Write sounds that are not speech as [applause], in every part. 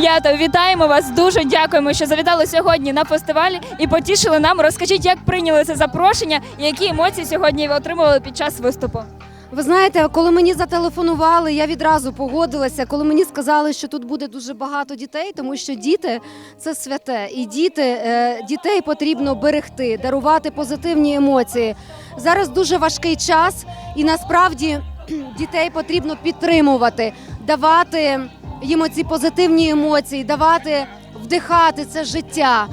П'ято, вітаємо вас. Дуже дякуємо, що завітали сьогодні на фестиваль і потішили нам. Розкажіть, як прийняли це запрошення і які емоції сьогодні ви отримали під час виступу. Ви знаєте, коли мені зателефонували, я відразу погодилася. Коли мені сказали, що тут буде дуже багато дітей, тому що діти це святе, і діти е, дітей потрібно берегти, дарувати позитивні емоції. Зараз дуже важкий час, і насправді [clears throat] дітей потрібно підтримувати, давати їм ці позитивні емоції, давати вдихати це життя.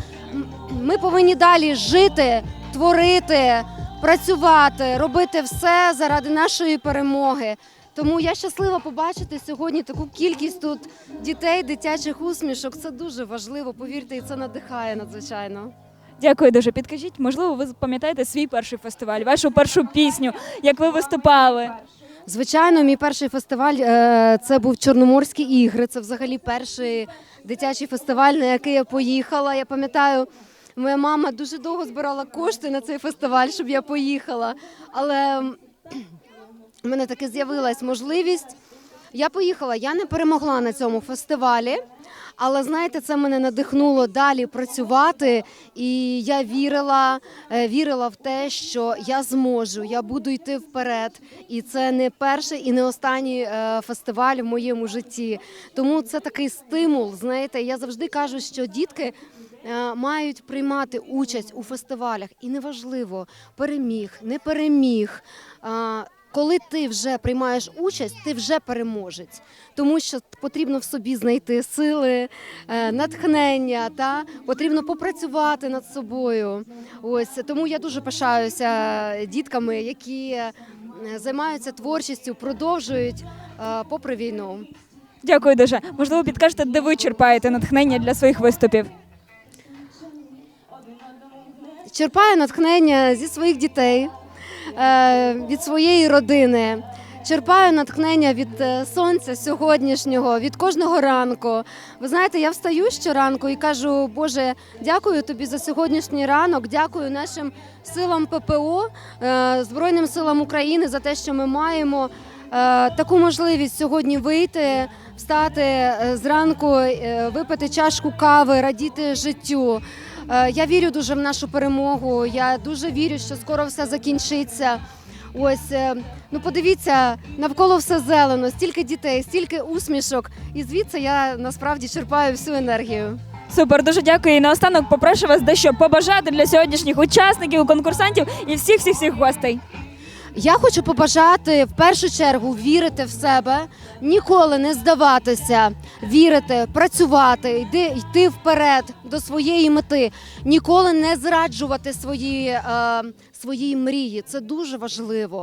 Ми повинні далі жити, творити, працювати, робити все заради нашої перемоги. Тому я щаслива побачити сьогодні таку кількість тут дітей, дитячих усмішок. Це дуже важливо. Повірте, і це надихає надзвичайно. Дякую дуже. Підкажіть, можливо, ви пам'ятаєте свій перший фестиваль, вашу першу пісню, як ви виступали? Звичайно, мій перший фестиваль е, це був Чорноморські ігри. Це взагалі перший дитячий фестиваль, на який я поїхала. Я пам'ятаю, моя мама дуже довго збирала кошти на цей фестиваль, щоб я поїхала. Але в мене таки з'явилась можливість. Я поїхала, я не перемогла на цьому фестивалі, але знаєте, це мене надихнуло далі працювати, і я вірила, е, вірила в те, що я зможу, я буду йти вперед. І це не перший і не останній е, фестиваль в моєму житті. Тому це такий стимул. Знаєте, я завжди кажу, що дітки. е, Мають приймати участь у фестивалях, і неважливо, переміг, не переміг. Коли ти вже приймаєш участь, ти вже переможець, тому що потрібно в собі знайти сили, е, натхнення, та потрібно попрацювати над собою. Ось тому я дуже пишаюся дітками, які е, займаються творчістю, продовжують е, попри війну. Дякую дуже. Можливо, підкажете, де ви черпаєте натхнення для своїх виступів? Черпаю натхнення зі своїх дітей, від своєї родини. Черпаю натхнення від е, сонця сьогоднішнього, від кожного ранку. Ви знаєте, я встаю щоранку і кажу, Боже, дякую тобі за сьогоднішній ранок, дякую нашим силам ППО, е, Збройним силам України за те, що ми маємо е, таку можливість сьогодні вийти, встати е, зранку, е, випити чашку кави, радіти життю. Е, Я вірю дуже в нашу перемогу. Я дуже вірю, що скоро все закінчиться. Ось е, ну подивіться, навколо все зелено, стільки дітей, стільки усмішок. І звідси я насправді черпаю всю енергію. Супер, дуже дякую. І наостанок попрошу вас дещо побажати для сьогоднішніх учасників, конкурсантів і всіх всіх всіх гостей. Я хочу побажати в першу чергу вірити в себе, ніколи не здаватися, вірити, працювати, йти, йти вперед до своєї мети, ніколи не зраджувати свої, е, свої мрії. Це дуже важливо.